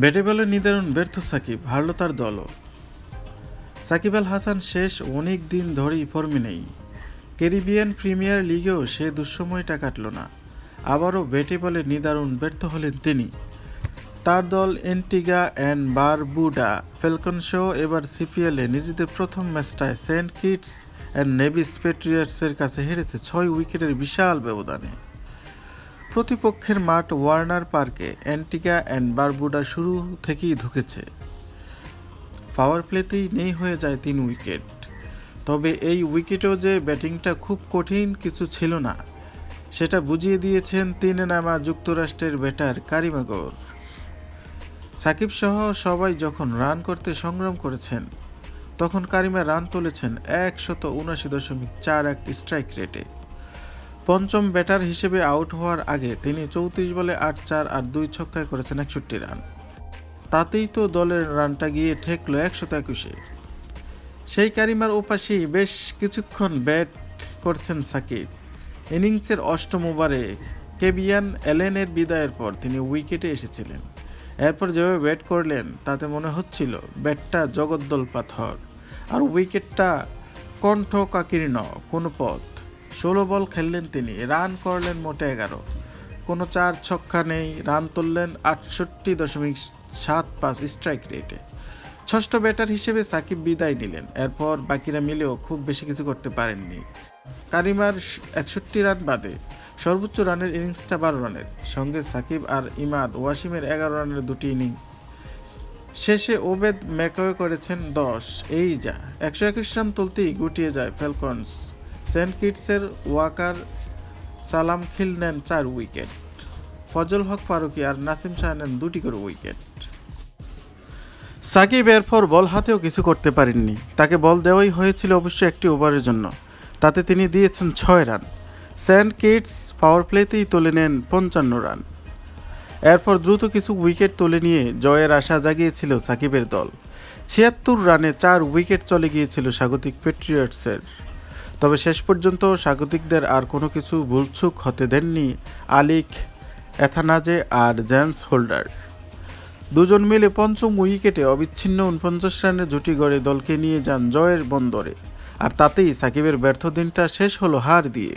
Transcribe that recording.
ব্যাটে বলে নিদারুণ ব্যর্থ সাকিব, হারল তার দলও। সাকিব আল হাসান শেষ অনেক দিন ধরেই ফর্মে নেই। ক্যারিবিয়ান প্রিমিয়ার লিগেও সে দুঃসময়টা কাটল না। আবারও ব্যাটে বলে নিদারুণ ব্যর্থ হলেন তিনি। তার দল Antigua and Barbuda falcon show এবার সিপিএলে নিজেদের প্রথম ম্যাচটায় সেন্ট কিটস অ্যান্ড নেভিস পেট্রিয়ার্সের কাছে হেরেছে ছয় উইকেটের বিশাল ব্যবধানে। প্রতিপক্ষের মাঠ ওয়ার্নার পার্কে অ্যান্টিগা অ্যান্ড বারবুডা শুরু থেকেই ঢুকেছে। পাওয়ার প্লেতেই নেই হয়ে যায় তিন উইকেট। তবে এই উইকেটেও যে ব্যাটিংটা খুব কঠিন কিছু ছিল না, সেটা বুঝিয়ে দিয়েছেন তিনে নামা যুক্তরাষ্ট্রের ব্যাটার কারিমাগর সাকিব সহ সবাই যখন রান করতে সংগ্রাম করেছেন, তখন কারিমা রান তুলেছেন একশত উনাশি দশমিক চার এক স্ট্রাইক রেটে। পঞ্চম ব্যাটার হিসেবে আউট হওয়ার আগে তিনি চৌত্রিশ বলে আট চার আর দুই ছক্কায় করেছেন একষট্টি রান। তাতেই তো দলের রানটা গিয়ে ঠেকলো একশত একুশে। সেই কারিমার ওপাশেই বেশ কিছুক্ষণ ব্যাট করছেন সাকিব। ইনিংসের অষ্টম ওভারে কেবিয়ান এলেনের বিদায়ের পর তিনি উইকেটে এসেছিলেন। এরপর যেভাবে ব্যাট করলেন, তাতে মনে হচ্ছিল ব্যাটটা জগদ্দল পাথর। আর উইকেটটা কণ্ঠ কণ্ঠকাকীর্ণ, কোনো পথ ষোলো বল খেললেন তিনি। রান করলেন মোটে এগারো। কোনো চার ছক্কা নেই। রান তুললেন আটষট্টি দশমিক সাত পাঁচ স্ট্রাইক রেটে ষষ্ঠ ব্যাটার হিসেবে সাকিব বিদায় নিলেন। এরপর বাকিরা মিলেও খুব বেশি কিছু করতে পারেননি। কারিমার একষট্টি রান বাদে সর্বোচ্চ রানের ইনিংসটা বারো রানের। সঙ্গে সাকিব আর ইমাদ ওয়াসিমের এগারো রানের দুটি ইনিংস শেষে ওবেদ ম্যাকওয়ে করেছেন দশ। এই যা। একশো একুশ রান তুলতেই গুটিয়ে যায় ফ্যালকনস। সেন্ট কিটসের ওয়াকার সালাম খিল নেন চার উইকেট। ফজল হক ফারুকি আর নাসিম শাহ নেন দুটি করে উইকেট। সাকিব এরপর বল হাতেও কিছু করতে পারেননি। তাকে বল দেওয়াই হয়েছিল অবশ্য একটি ওভারের জন্য। তাতে তিনি দিয়েছেন ছয় রান। সেন্ট কিটস পাওয়ার প্লেতেই তুলে নেন পঞ্চান্ন রান। এরপর দ্রুত কিছু উইকেট তুলে নিয়ে জয়ের আশা জাগিয়েছিল সাকিবের দল। ছিয়াত্তর রানে চার উইকেট চলে গিয়েছিল স্বাগতিক পেট্রিয়টসের। তবে শেষ পর্যন্ত স্বাগতিকদের আর কোনো কিছু ভুলচুক হতে দেননি আলিক এথানাজে আর জেন্স হোল্ডার। দুজন মিলে পঞ্চম উইকেটে অবিচ্ছিন্ন উনপঞ্চাশ রানের জুটি গড়ে দলকে নিয়ে যান জয়ের বন্দরে। আর তাতেই সাকিবের ব্যর্থ দিনটা শেষ হলো হার দিয়ে।